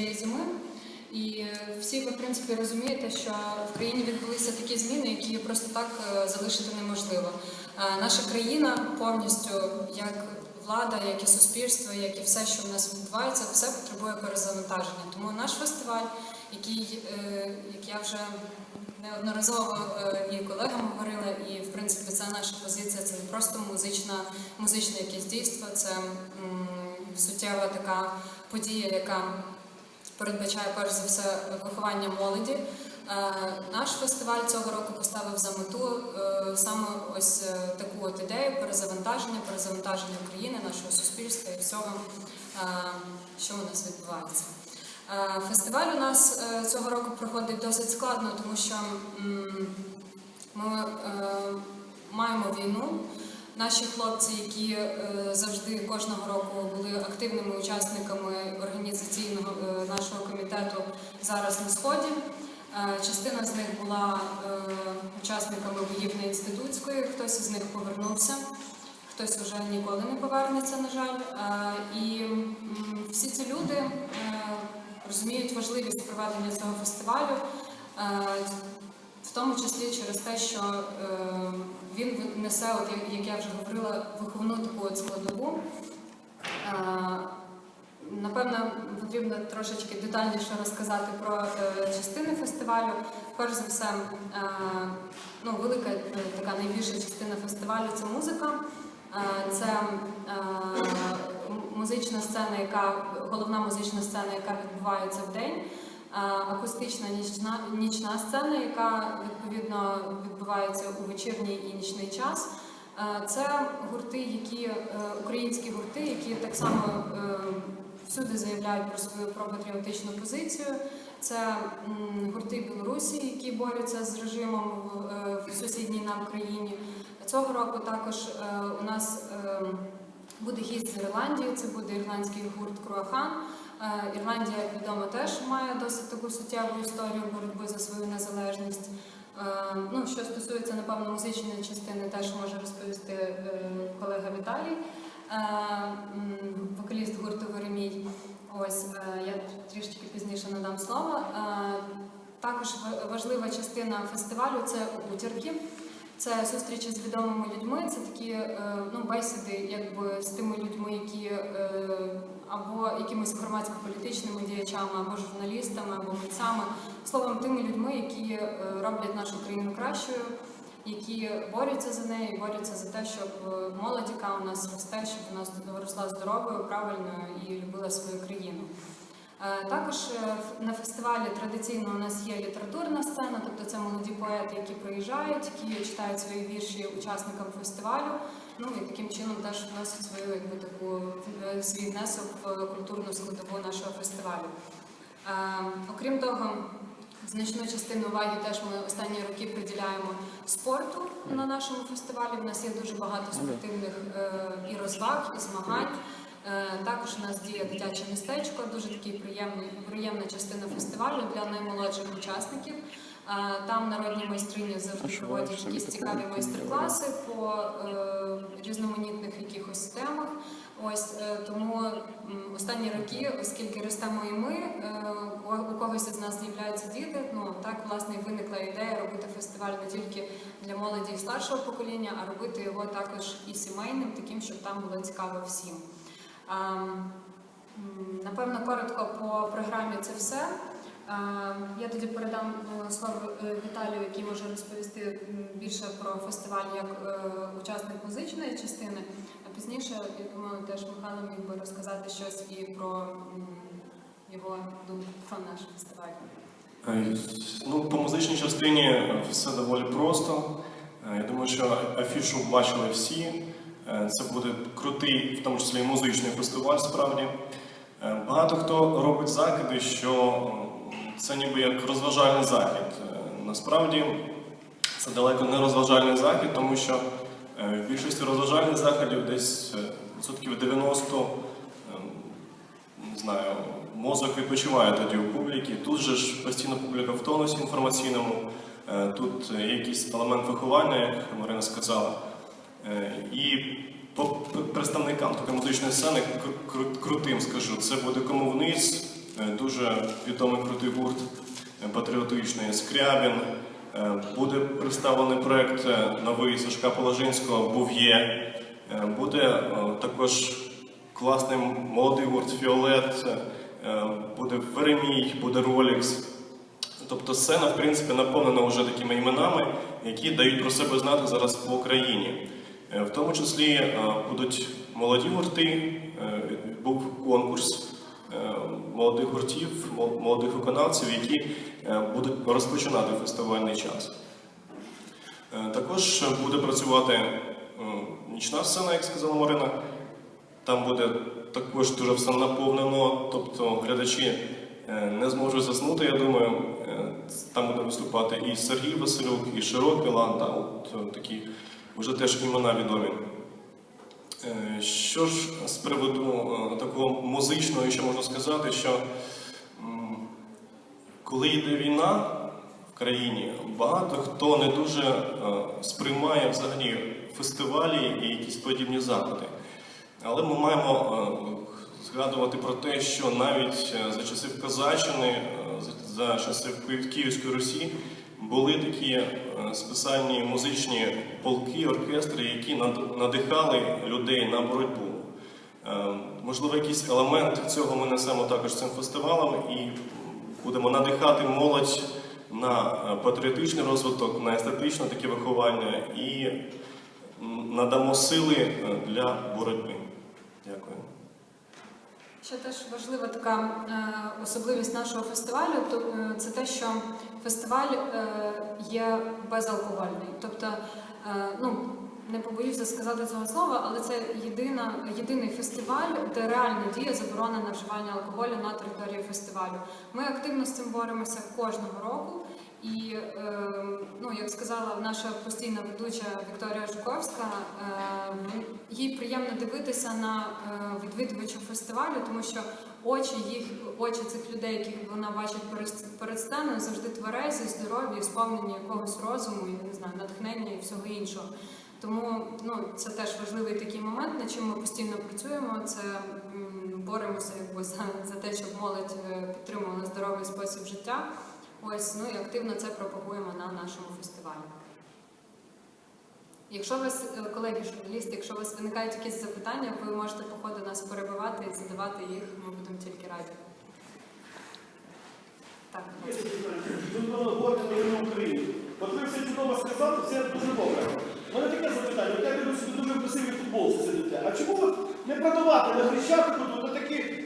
цієї зими. І всі ви, в принципі, розумієте, що в країні відбулися такі зміни, які просто так е, залишити неможливо. Е, Наша країна повністю, як влада, як і суспільство, як і все, що в нас відбувається, все потребує перезавантаження. Тому наш фестиваль, який, е, як я вже неодноразово е, і колегам говорила, і в принципі це наша позиція, це не просто музична, музичне якесь дійство, це м, суттєва така подія, яка передбачає перш за все виховання молоді. Е, Наш фестиваль цього року поставив за мету е, саме ось е, таку от ідею перезавантаження, перезавантаження України, нашого суспільства і всього, що у нас відбувається. Фестиваль у нас цього року проходить досить складно, тому що ми маємо війну. Наші хлопці, які е, завжди кожного року були активними учасниками організаційного е, нашого комітету, зараз на сході. Е, Частина з них була учасниками боїв на інститутської, хтось із них повернувся, хтось вже ніколи не повернеться, на жаль. І всі ці люди розуміють важливість проведення цього фестивалю. В тому числі через те, що е, він несе, от, як- я вже говорила, виховну таку от складову. Е, напевно, потрібно трошечки детальніше розказати про е, частини фестивалю. Перш за все, е, ну, велика така найбільша частина фестивалю це музика. Це музична сцена, яка головна музична сцена, яка відбувається в день. Е, акустична нічна, нічна сцена, яка відповідно відбувається у вечірній і нічний час. Е, Це гурти, які е, українські гурти, які так само всюди заявляють про свою пропатріотичну позицію. Це гурти Білорусі, які борються з режимом в, сусідній нам країні. Цього року також у нас е, буде гість з Ірландії, це буде ірландський гурт Круахан. Е, Ірландія, як відомо, теж має досить таку суттєву історію боротьби за свою незалежність. Е, Ну, що стосується, напевно, музичної частини, теж може розповісти е, колега Віталій, вокаліст гурту Веремій. Ось я трішки пізніше надам слово. Також важлива частина фестивалю це утірки. Це зустрічі з відомими людьми, це такі е, ну, бесіди якби, з тими людьми, які е, або якимись громадсько-політичними діячами, або журналістами, або митцями, словом, тими людьми, які е, роблять нашу країну кращою, які борються за неї, борються за те, щоб молодь, яка у нас росте, щоб вона росла здоровою, правильною і любила свою країну. Е, Також е, на фестивалі традиційно у нас є літературна сцена, тобто це молоді поети, які приїжджають, які читають свої вірші учасникам фестивалю. Ну і таким чином теж вносять свою якби таку е, свій внесок в культурну складову нашого фестивалю. Окрім того, значну частину уваги теж ми останні роки приділяємо спорту на нашому фестивалі. У нас є дуже багато спортивних і розваг, і змагань. Е, Також у нас діє дитяче містечко, дуже такий приємний, приємна частина фестивалю для наймолодших учасників. Е, Там народні майстрині завжди проводять якісь цікаві майстер-класи по е, різноманітних якихось темах. Ось тому останні роки, оскільки ростемо і ми, у когось із нас з'являються діти. Ну так власне виникла ідея робити фестиваль не тільки для молоді і старшого покоління, а робити його також і сімейним, таким, щоб там було цікаво всім. Напевно, коротко по програмі це все. Я тоді передам е, слово е, Віталію, який може розповісти більше про фестиваль як е, учасник музичної частини. А пізніше, я думаю, теж Михайло міг би розказати щось і про його думку про наш фестиваль. Ну, по музичній частині все доволі просто. Я думаю, що афішу бачили всі. Е, Це буде крутий, в тому числі і музичний фестиваль справді. Е, Багато хто робить закиди, що це ніби як розважальний захід. Е, Насправді це далеко не розважальний захід, тому що в більшості розважальних заходів десь відсотків 90 ем, не знаю, мозок відпочиває тоді у публіки. Тут же ж постійно публіка в тонусі інформаційному, тут якийсь елемент виховання, як Марина сказала. Е, І по представникам такої музичної сцени кру- кру- крутим скажу, це буде кому вниз, е, дуже відомий крутий гурт е, патріотичний Скрябін. Буде представлений проект новий Сашка Положинського Був'є. Буде також класний молодий гурт Фіолет, буде Веремій, буде Ролікс. Тобто сцена, в принципі, наповнена вже такими іменами, які дають про себе знати зараз по Україні. Е, В тому числі е, будуть молоді гурти, е, був конкурс молодих гуртів, молодих виконавців, які будуть розпочинати фестивальний час. Також буде працювати нічна сцена, як сказала Марина. Там буде також дуже все наповнено, тобто глядачі не зможуть заснути, я думаю. Там буде виступати і Сергій Василюк, і Широкий Ланда, от такі вже теж імена відомі. Е, Що ж з приводу е, такого музичного, ще можна сказати, що коли йде війна в країні, багато хто не дуже е, сприймає взагалі фестивалі і якісь подібні заходи. Але ми маємо згадувати про те, що навіть за часів Козаччини, за- за часів Київської Русі були такі е, спеціальні музичні полки, оркестри, які надихали людей на боротьбу. Е, Можливо, якийсь елемент цього ми несемо також цим фестивалем і будемо надихати молодь на е, патріотичний розвиток, на естетичне таке виховання і надамо сили е, для боротьби. Дякую. Ще теж важлива така е, особливість нашого фестивалю, е, це те, що фестиваль е, є безалкогольний. Тобто, ну не побоюся сказати цього слова, але це єдина, єдиний фестиваль, де реально діє заборона на вживання алкоголю на території фестивалю. Ми активно з цим боремося кожного року. І е, ну, як сказала наша постійна ведуча Вікторія Жуковська, е, їй приємно дивитися на е, відвідувачів фестивалю, тому що очі їх, очі цих людей, яких вона бачить перед, сценою, завжди тверезі, здорові, сповнені якогось розуму, і не знаю, натхнення і всього іншого. Тому ну, це теж важливий такий момент, над чим ми постійно працюємо. Це боремося якби за, за те, щоб молодь е, підтримувала здоровий спосіб життя. Ось, ну і активно це пропагуємо на нашому фестивалі. Якщо вас, е, колеги журналісти, якщо у вас виникають якісь запитання, ви можете по ходу нас перебивати і задавати їх, ми будемо тільки раді. Так. От ви все чудово сказали, все дуже добре. У мене таке запитання, от я дивлюсь, ви дуже красиві футболці сидите. А чому ви не продавати на Хрещатику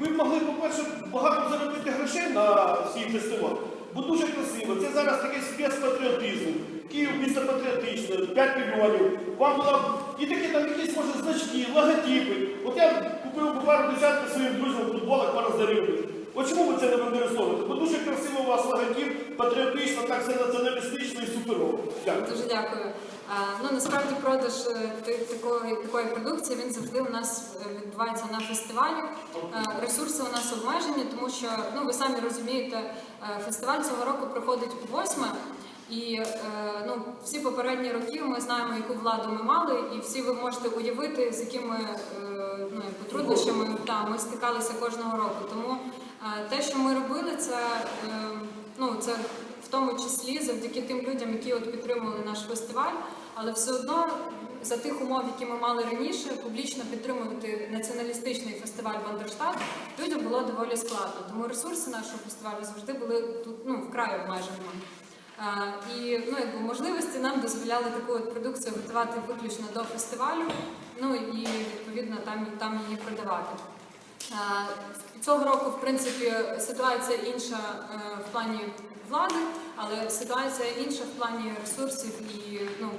ви б могли, по-перше, багато заробити грошей на свій фестиваль, бо дуже красиво. Це зараз такий спецпатріотизм. Київ місто патріотичне, 5 мільйонів. Вам була і такі там якісь, може, значки, логотипи. От я купив пару десятки своїм друзям футболок, пару зарив. От чому ви це не використовуєте? Бо дуже красиво у вас логотип, патріотично, так все націоналістично і суперово. Дякую. Дуже дякую. Ну насправді продаж е, такої, такої продукції він завжди у нас е, відбувається на фестивалі. Е, Ресурси у нас обмежені, тому що ну ви самі розумієте, фестиваль цього року проходить у восьме. І ну, всі попередні роки ми знаємо, яку владу ми мали, і всі ви можете уявити, з якими ну, труднощами та, ми стикалися кожного року. Тому те, що ми робили, це, ну, це в тому числі завдяки тим людям, які от підтримували наш фестиваль, але все одно за тих умов, які ми мали раніше, публічно підтримувати націоналістичний фестиваль Бандерштат людям було доволі складно. Тому ресурси нашого фестивалю завжди були тут ну, вкрай обмеженими. А, І ну, якби, можливості нам дозволяли таку от продукцію готувати виключно до фестивалю, ну і відповідно там, там її продавати. Цього року, в принципі, ситуація інша е, в плані влади, але ситуація інша в плані ресурсів і ну,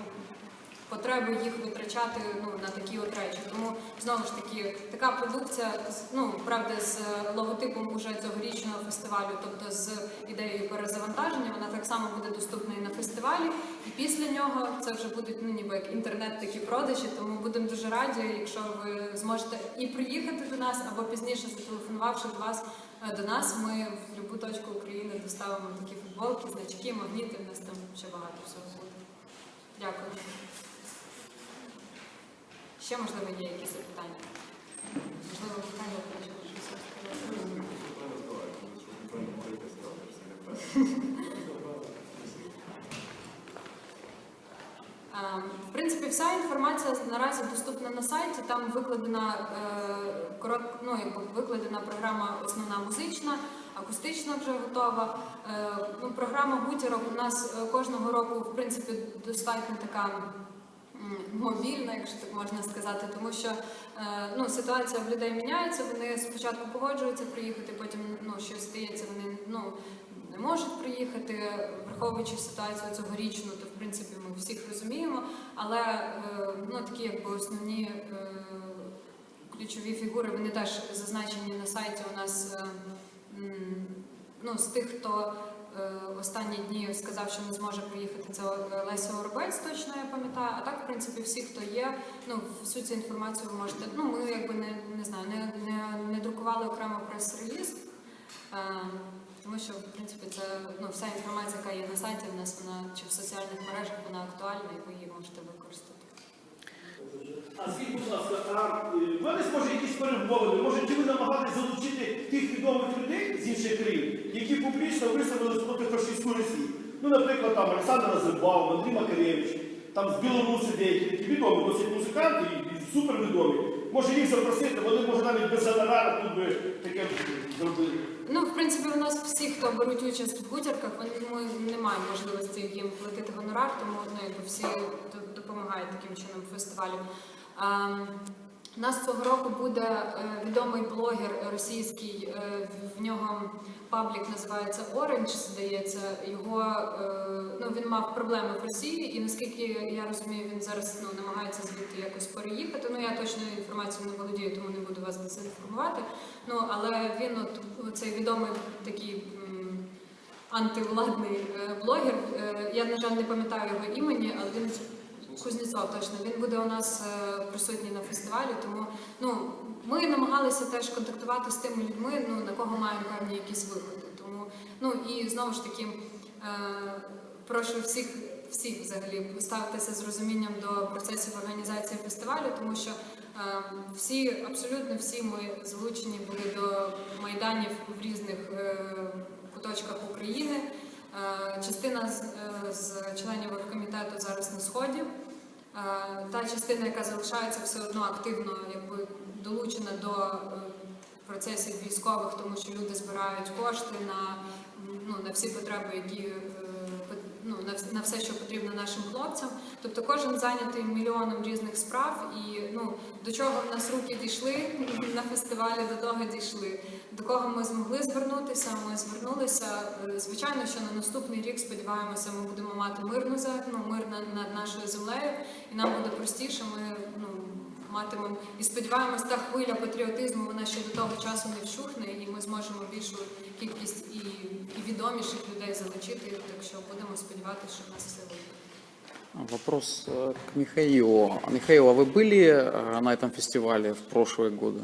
потреби їх витрачати ну, на такі от речі. Тому знову ж таки така продукція, ну правда, з логотипом уже цьогорічного фестивалю, тобто з ідеєю перезавантаження, вона так само буде доступна і на фестивалі. І після нього це вже будуть ну ніби як інтернет такі продажі. Тому будемо дуже раді, якщо ви зможете і приїхати до нас, або пізніше зателефонувавши до вас е, до нас, ми в будь-яку точку України доставимо такі футболки, значки, магніти. У нас там ще багато всього буде. Дякую. Ще можливо є якісь запитання? Можливо, Михайло хоче щось В принципі, вся інформація наразі доступна на сайті. Там викладена е, ну, викладена програма основна музична, акустична вже готова. Е, ну, програма бутірок у нас е, кожного року, в принципі, достатньо така. Мобільна, якщо так можна сказати, тому що е, ну, ситуація в людей міняється. Вони спочатку погоджуються приїхати, потім ну, щось стається, вони ну, не можуть приїхати, враховуючи ситуацію цьогорічну, то в принципі ми всіх розуміємо. Але е, ну, такі якби основні е, ключові фігури вони теж зазначені на сайті. У нас ну, з тих, хто останні дні сказав, що не зможе приїхати, це е, Леся Оробець, точно я пам'ятаю. А так, в принципі, всі, хто є, ну всю цю інформацію ви можете. Ну, ми якби не, не знаю, не, не, не друкували окремо прес-реліз. Е, тому що, в принципі, це ну, вся інформація, яка є на сайті, в нас вона чи в соціальних мережах вона актуальна, і ви її можете використати. А скажіть, будь ласка, а е, в мене може якісь перемовини? Може, чи ви намагались залучити тих відомих людей інших країн, які публічно висловились проти фашистської Росії? Ну, наприклад, там Олександр Розенбаум, Андрій Макаревич, там з Білорусі деякі такі відомі, досить музиканти і, супервідомі. Може їх запросити, вони може навіть без гонорару тут би таке зробили. Ну, в принципі, у нас всі, хто беруть участь в гутірках, вони не маємо можливості їм платити гонорар, тому ну, всі допомагають таким чином фестивалю. Нас цього року буде е, відомий блогер російський, е, в- нього паблік називається Orange, здається. Його е, ну він мав проблеми в Росії, і наскільки я розумію, він зараз ну намагається звідти якось переїхати. Ну я точно інформацією не володію, тому не буду вас дезінформувати. Ну але він от цей відомий такий. Антивладний блогер. Я, на жаль, не пам'ятаю його імені, але він Кузнєцов точно. Він буде у нас е, присутній на фестивалі. Тому ну ми намагалися теж контактувати з тими людьми, ну на кого маємо певні якісь виходи. Тому ну і знову ж таки е, прошу всіх. Всіх взагалі ставитися з розумінням до процесів організації фестивалю, тому що е, всі, абсолютно всі ми залучені були до майданів в різних е, куточках України. Е, частина з, е, з членів оргкомітету зараз на сході. Е, Та частина, яка залишається все одно активно, якби долучена до е, процесів військових, тому що люди збирають кошти на, ну, на всі потреби, які е, ну, на, все, що потрібно нашим хлопцям. Тобто кожен зайнятий мільйоном різних справ, і ну, до чого в нас руки дійшли на фестивалі, до того дійшли До кого ми змогли звернутися? Ми звернулися. Е, Звичайно, що на наступний рік сподіваємося, ми будемо мати мирну зе- ну, мир над, над нашою землею, і нам буде простіше. Ми ну матимемо і сподіваємось, та хвиля патріотизму вона ще до того часу не вщухне, і ми зможемо більшу кількість і, і відоміших людей залучити. Так що будемо сподіватися, що в нас все вийде. Вопрос э, к Михаилу. Михаил, а вы были э, на этом фестивале в прошлые годы?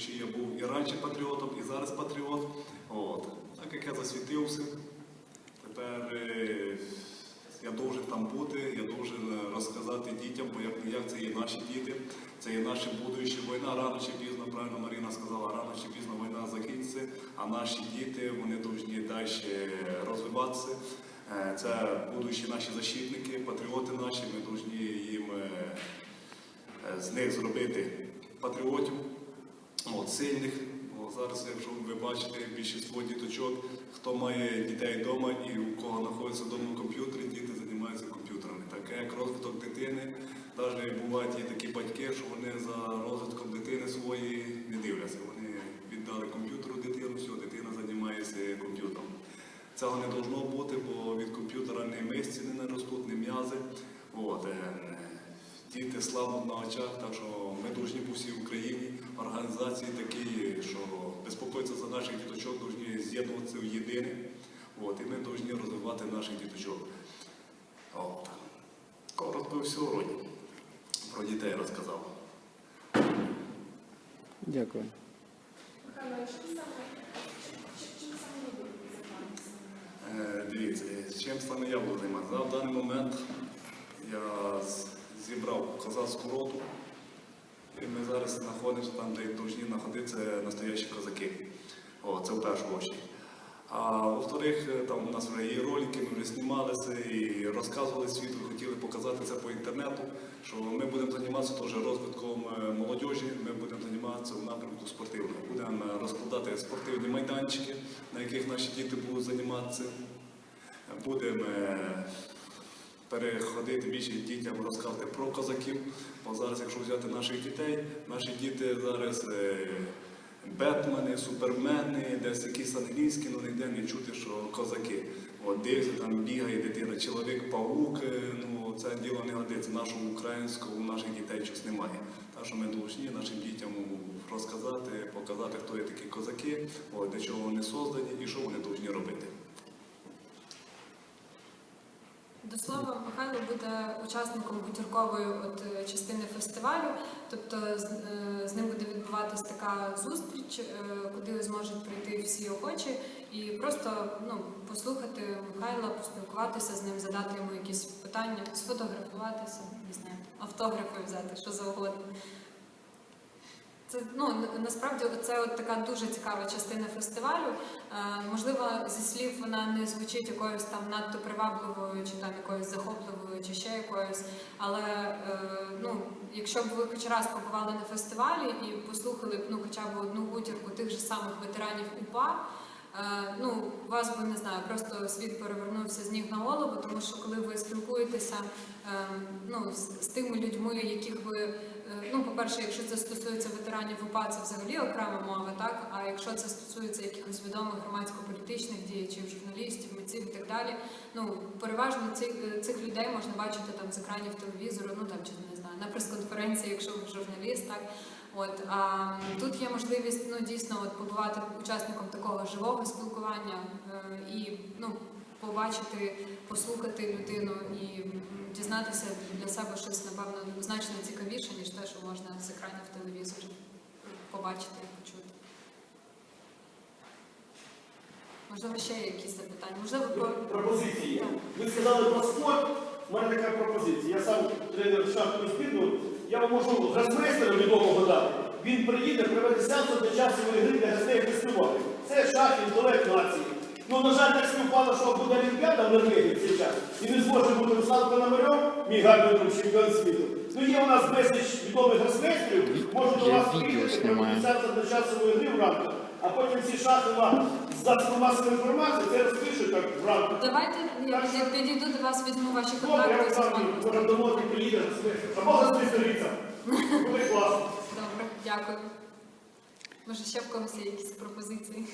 Душі я був і раніше патріотом, і зараз патріот. От. Так як я засвітився, тепер е, я должен там бути, я должен е, розказати дітям, бо як, як це є наші діти, це є наше будуще. Війна рано чи пізно, правильно Маріна сказала, рано чи пізно війна закінчиться, а наші діти вони повинні далі розвиватися. Е, Це будущі наші защитники, патріоти наші, ми повинні їм е, з них зробити патріотів, от, сильних. О, зараз, якщо ви бачите, більшість діточок, хто має дітей вдома і у кого знаходиться вдома комп'ютери, діти займаються комп'ютерами. Таке як розвиток дитини. Навіть бувають є такі батьки, що вони за розвитком дитини своєї не дивляться. Вони віддали комп'ютеру дитину, все, дитина займається комп'ютером. Цього не должно бути, бо від комп'ютера не мишці не ростуть, не м'язи. От, е, діти славнуть на очах, так що ми повинні по всій Україні, організації такі, що безпокоїться за наших діточок, повинні з'єднуватися в єдине. От, і ми повинні розвивати наших діточок. От. Коротко все вроді. Про дітей розказав. Дякую. Ви будете займатися? Е, Дивіться, чим саме я буду займатися? В даний момент я з- зібрав козацьку роту, і ми зараз знаходимося там, де повинні знаходитися настоящі козаки. О, це в першу очередь. А во-вторых, е, там у нас вже є ролики, ми вже знімалися і розказували світу, хотіли показати це по інтернету, що ми будемо займатися теж розвитком е, молодіжі, ми будемо займатися в напрямку спортивного. Будемо е, розкладати спортивні майданчики, на яких наші діти будуть займатися. Будемо переходити більше дітям розказувати про козаків. Бо зараз, якщо взяти наших дітей, наші діти зараз е, Бетмени, супермени, десь якісь англійські, ну ніде не чути, що козаки. От дивиться, там бігає дитина, чоловік-павук, е, ну це діло не годиться. Нашого українського у наших дітей щось немає. Так що ми повинні нашим дітям розказати, показати, хто є такі козаки, от, для чого вони создані і що вони повинні робити. До слова, Михайло буде учасником бутіркової от частини фестивалю, тобто з, е, з ним буде відбуватись така зустріч, е, куди зможуть прийти всі охочі і просто ну, послухати Михайла, поспілкуватися з ним, задати йому якісь питання, сфотографуватися, не знаю, автографи взяти, що завгодно. Це ну насправді це от така дуже цікава частина фестивалю. Е, можливо, зі слів вона не звучить якоюсь там надто привабливою, чи там якоюсь захопливою, чи ще якоюсь. Але е, ну, якщо б ви хоч раз побували на фестивалі і послухали б ну, хоча б одну гутірку тих же самих ветеранів УПА. е, Ну, вас би не знаю, просто світ перевернувся з ніг на голову, тому що коли ви спілкуєтеся е, ну, з, тими людьми, яких ви Ну, по-перше, якщо це стосується ветеранів УПА, це взагалі окрема мова, так? А якщо це стосується якихось відомих громадсько-політичних діячів, журналістів, митців і так далі, ну переважно цих, е, цих людей можна бачити там з екранів телевізору, ну там чи не знаю, на прес-конференції, якщо ви журналіст, так. От а тут є можливість ну дійсно от побувати учасником такого живого спілкування е, і ну побачити, послухати людину і дізнатися для себе щось, напевно, значно цікавіше, ніж те, що можна з екранів телевізору побачити і почути. Можливо, ще є якісь запитання. Можливо, про Пропозиції. Ви сказали про спорт. У мене така пропозиція. Я сам тренер шахтної збірної. Я вам можу гросмейстера відомого дати. Він приїде, проведе сеанс для часової гри для гостей фестивалю. Це шах інтелект нації. Ну, на жаль, так співпало, що буде Олімпіада в Норвегії в цей час. І не зможе бути Руслан Пономарьов, мій гарний друг чемпіон світу. Ну, є у нас безліч відомих гросмейстерів. Можу до вас приїхати, провести сеанс часової гри в рамках. А потім ці шахи вам з засобів масової інформації це розпишуть так в рамках. давайте я під- підійду до вас, візьму ваші Добре, я контакти. з сам вами. може домовити приїде або гостинця. Буде класно. Добре, дякую. Може, ще в когось є якісь пропозиції,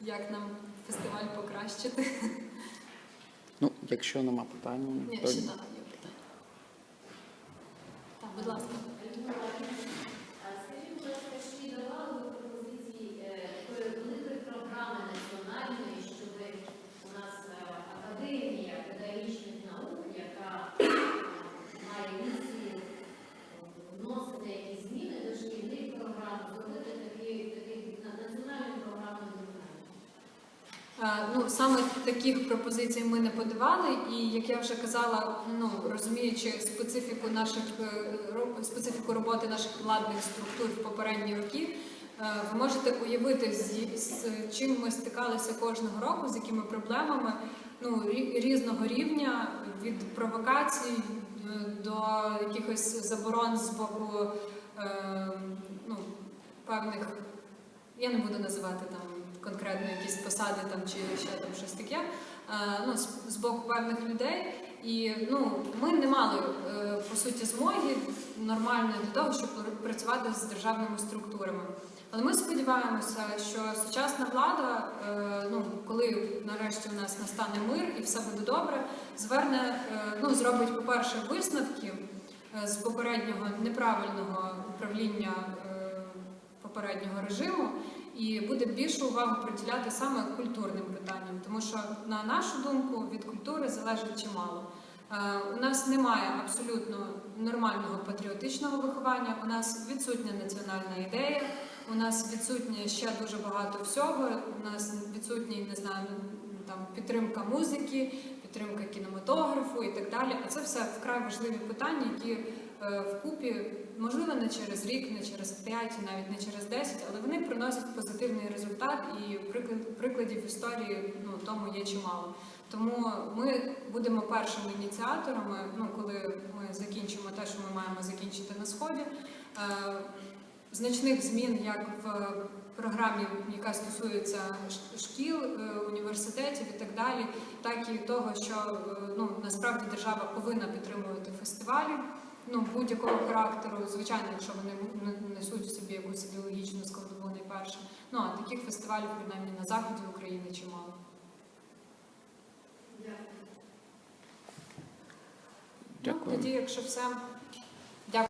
як нам фестиваль покращити? Ну, якщо нема питань, Ні, то ще так, є питання. Так, будь ласка. Скажіть, будь ласка, чи давали ви пропозиції е, такої великої програми національної, щоб у нас е, академія педагогічних наук, яка е, має місію е, вносити якісь зміни до шкільних програм, зробити такі, такі на- національну програму виконання? Е, Ну, саме таких пропозицій ми не подавали, і як я вже казала, ну розуміючи специфіку наших е, специфіку роботи наших владних структур в попередні роки, е, ви можете уявити, з, з чим ми стикалися кожного року, з якими проблемами ну, різного рівня від провокацій е, до якихось заборон з боку е, ну, певних я не буду називати там конкретно якісь посади там чи ще там щось таке. е, Ну, з, боку певних людей. І ну, ми не мали е, по суті змоги нормально для того, щоб працювати з державними структурами. Але ми сподіваємося, що сучасна влада, е, ну коли нарешті у нас настане мир і все буде добре, зверне, ну зробить, по-перше, висновки з попереднього неправильного управління попереднього режиму і буде більшу увагу приділяти саме культурним питанням, тому що на нашу думку від культури залежить чимало. Е, У нас немає абсолютно нормального патріотичного виховання. У нас відсутня національна ідея. У нас відсутнє ще дуже багато всього. У нас відсутні, не знаю, там підтримка музики, підтримка кінематографу і так далі. А це все вкрай важливі питання, які вкупі, можливо, не через рік, не через п'ять, навіть не через десять, але вони приносять позитивний результат, і приклад- прикладів історії ну, тому є чимало. Тому ми будемо першими ініціаторами, ну коли ми закінчимо те, що ми маємо закінчити на сході. Е, значних змін як в програмі, яка стосується шкіл, е, університетів і так далі, так і того, що е, ну насправді держава повинна підтримувати фестивалі. Ну, будь-якого характеру, звичайно, якщо вони несуть в собі якусь ідеологічну складову найперше. Ну а таких фестивалів, принаймні на заході України, чимало. Дякую. Ну, Дякую. тоді, якщо все,